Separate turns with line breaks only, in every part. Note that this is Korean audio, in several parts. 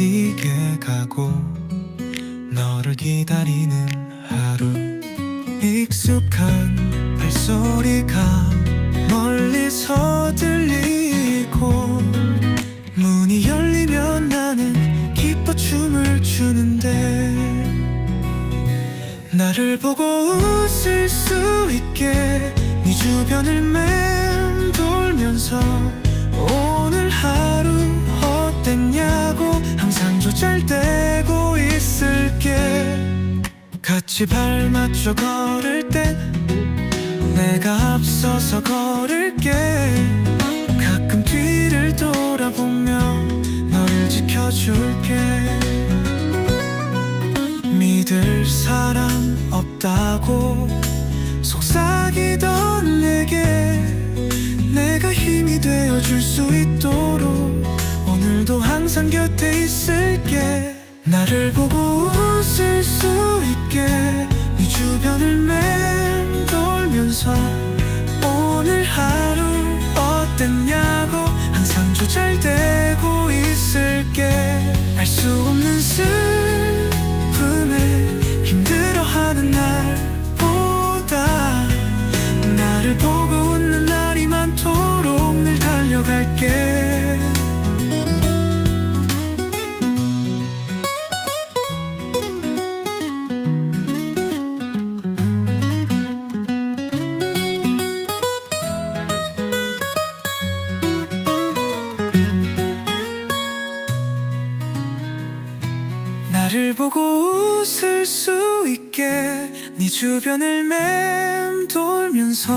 견디게 가고 너를 기다리는 하루. 익숙한 발소리가 멀리서 들리고 문이 열리면 나는 기뻐 춤을 추는데 나를 보고 웃을 수 있게 네 주변을 맴돌면서 오늘 하루 어땠냐고 항상 조절되고 있을게. 같이 발 맞춰 걸을 땐 내가 앞서서 걸을게. 가끔 뒤를 돌아보며 너를 지켜줄게. 믿을 사람 없다고 속삭이던 내게 내가 힘이 되어줄 수 있도록 항상 곁에 있을게. 나를 보고 웃을 수 있게. 네 주변을 맴돌면서 나를 보고 웃을 수 있게 네 주변을 맴돌면서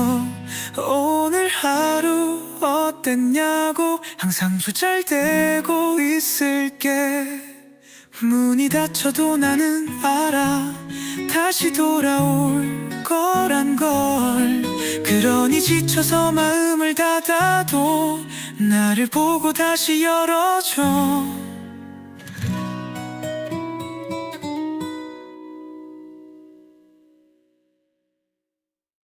오늘 하루 어땠냐고 항상 조절되고 있을게. 문이 닫혀도 나는 알아. 다시 돌아올 거란 걸. 그러니 지쳐서 마음을 닫아도 나를 보고 다시 열어줘